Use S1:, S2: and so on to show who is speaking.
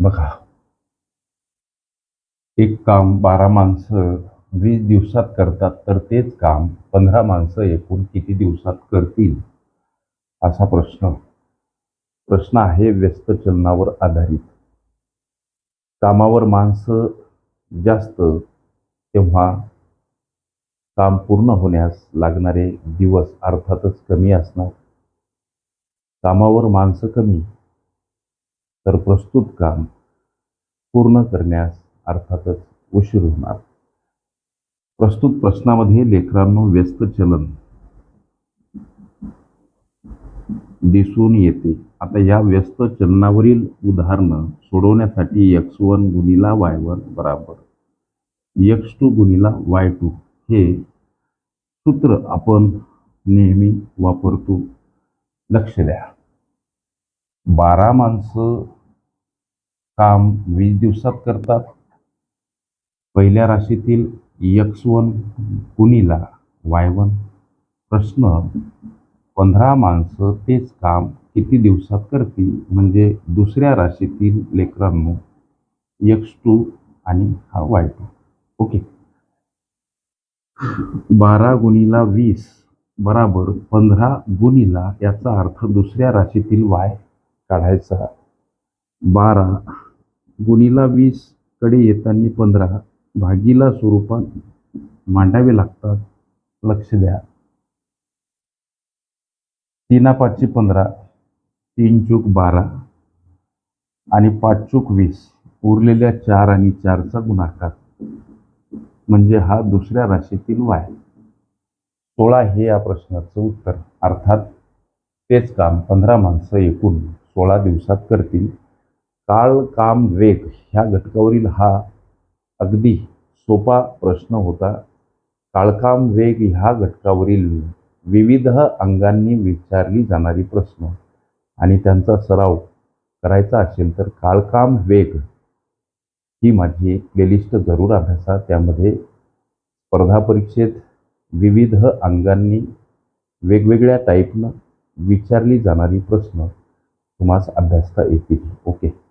S1: बघा. एक काम बारा माणसं वीस दिवसात करतात तर तेच काम पंधरा माणसं एकूण किती दिवसात करतील? असा प्रश्न. प्रश्न आहे व्यस्त चलनावर आधारित. कामावर माणसं जास्त तेव्हा काम पूर्ण होण्यास लागणारे दिवस अर्थातच कमी असणार. कामावर माणसं कमी तर प्रस्तुत काम पूर्ण करण्यास अर्थातच उशीर होणार. प्रस्तुत प्रश्नामध्ये लेकरांनो व्यस्त चलन दिसून येते. आता या व्यस्त चलनावरील उदाहरणं सोडवण्यासाठी एक्स वन गुणिला वाय वन बराबर. एक्स टू गुणिला वाय टू हे सूत्र आपण नेहमी वापरतो. लक्ष द्या. बारा माणसं काम वीस दिवसात करतात. पहिल्या राशीतील यक्स वन कुणीला वाय वन? प्रश्न पंधरा माणसं तेच काम किती दिवसात करतील? म्हणजे दुसऱ्या राशीतील लेकरांनो यक्स टू आणि हा वाय टू. ओके. बारा गुणीला वीस बराबर पंधरा गुणीला याचा अर्थ दुसऱ्या राशीतील वाय काढायचा. बारा. गुणीला वीसकडे येताना पंधरा. भागीला स्वरूपात मांडावे लागतात. लक्ष द्या. तीना पाचशे पंधरा. तीन चूक बारा. आणि पाच चूक वीस. उरलेल्या चार आणि चारचा गुणाकार. म्हणजे हा दुसऱ्या राशीतील वाय. सोळा हे या प्रश्नाचं उत्तर. अर्थात तेच काम पंधरा माणसं एकूण सोळा दिवसात करतील. काळ काम वेग ह्या घटकावरील हा अगदी सोपा प्रश्न होता. काळकाम वेग ह्या घटकावरील विविध अंगांनी विचारली जाणारी प्रश्न आणि त्यांचा सराव करायचा असेल तर काळकाम वेग ही माझी एक प्लेलिस्ट जरूर अभ्यासा त्यामध्ये स्पर्धा परीक्षेत विविध अंगांनी वेगवेगळ्या टाईपनं विचारली जाणारी प्रश्न तुम्हाला अभ्यासता येतील. ओके.